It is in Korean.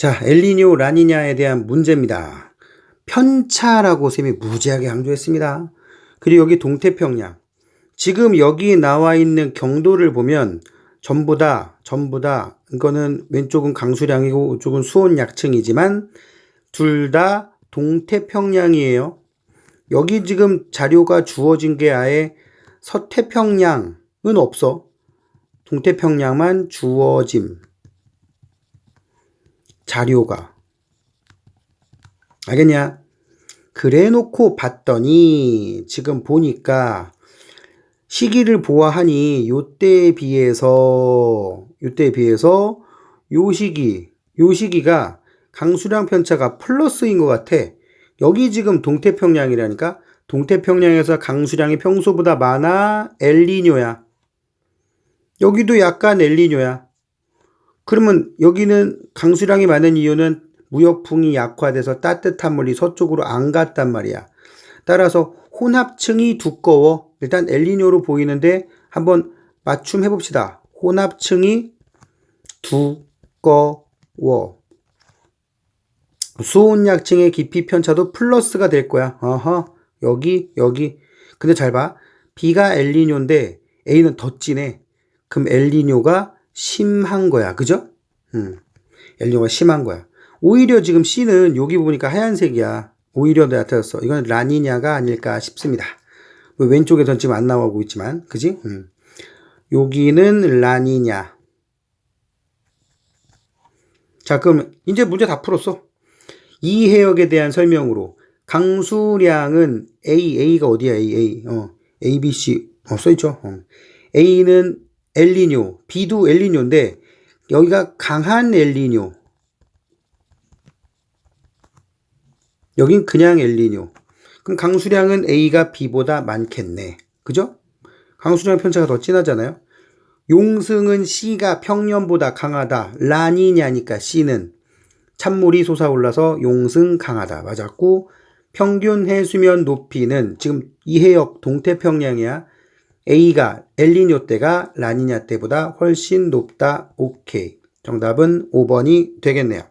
자, 엘니뇨, 라니냐에 대한 문제입니다. 편차라고 쌤이 무지하게 강조했습니다. 그리고 여기 동태평양. 지금 여기 나와 있는 경도를 보면 전부 다, 전부 다, 이거는 왼쪽은 강수량이고 이쪽은 수온 약층이지만 둘 다 동태평양이에요. 여기 지금 자료가 주어진 게 아예 서태평양은 없어. 동태평양만 주어짐. 자료가. 알겠냐? 그래 놓고 봤더니 지금 보니까 시기를 보아하니 요때에 비해서 요때에 비해서 요 시기 요 시기가 강수량 편차가 플러스인 것 같아. 여기 지금 동태평양이라니까 동태평양에서 강수량이 평소보다 많아 엘니뇨야. 여기도 약간 엘니뇨야. 그러면 여기는 강수량이 많은 이유는 무역풍이 약화돼서 따뜻한 물이 서쪽으로 안 갔단 말이야. 따라서 혼합층이 두꺼워. 일단 엘니뇨로 보이는데 한번 맞춤 해 봅시다. 혼합층이 두꺼워. 수온약층의 깊이 편차도 플러스가 될 거야. 어허, 여기, 여기. 근데 잘 봐. B가 엘니뇨인데 A는 더 진해. 그럼 엘니뇨가 심한 거야. 그죠? 음. 엘니뇨가 심한 거야. 오히려 지금 C는 여기 보니까 하얀색이야. 오히려 나타났어. 이건 라니냐가 아닐까 싶습니다. 뭐 왼쪽에선 지금 안 나오고 있지만, 그지? 음. 여기는 라니냐. 자, 그럼 이제 문제 다 풀었어. 이 해역에 대한 설명으로 강수량은 A, A가 어디야? A, A, 어, A, B, C, 어, 써있죠? 어. A는 엘리뇨, B도 엘리뇨인데 여기가 강한 엘리뇨. 여긴 그냥 엘리뇨. 그럼 강수량은 A가 B보다 많겠네. 그죠? 강수량 편차가 더 진하잖아요. 용승은 C가 평년보다 강하다. 라니냐니까 C는 찬물이 솟아올라서 용승 강하다. 맞았고 평균 해수면 높이는 지금 이 해역 동태평양이야. A가 엘니뇨 때가 라니냐 때보다 훨씬 높다. 오케이. 정답은 5번이 되겠네요.